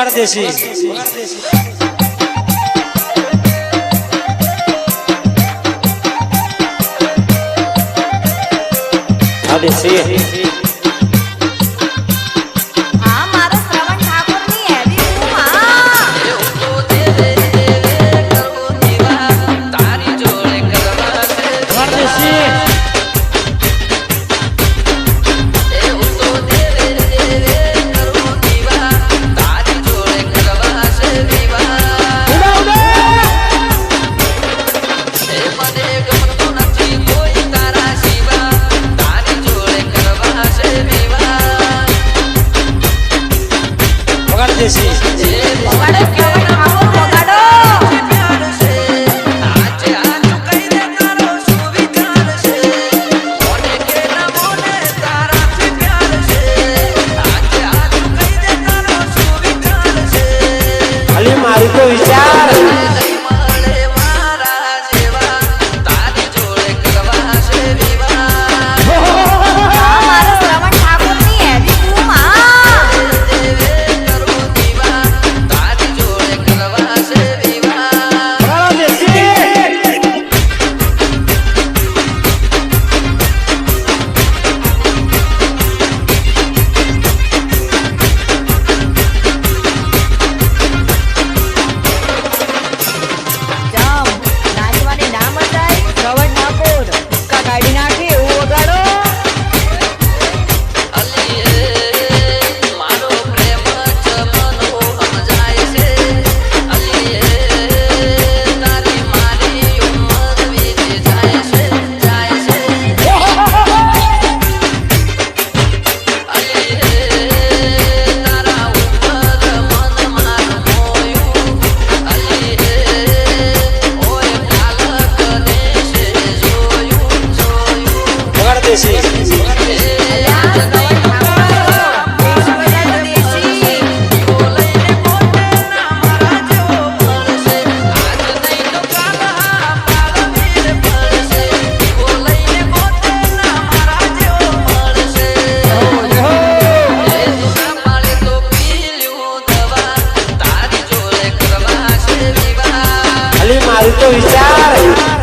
ঘোড়ার দেশি Agradecer. મારું તો વિચાર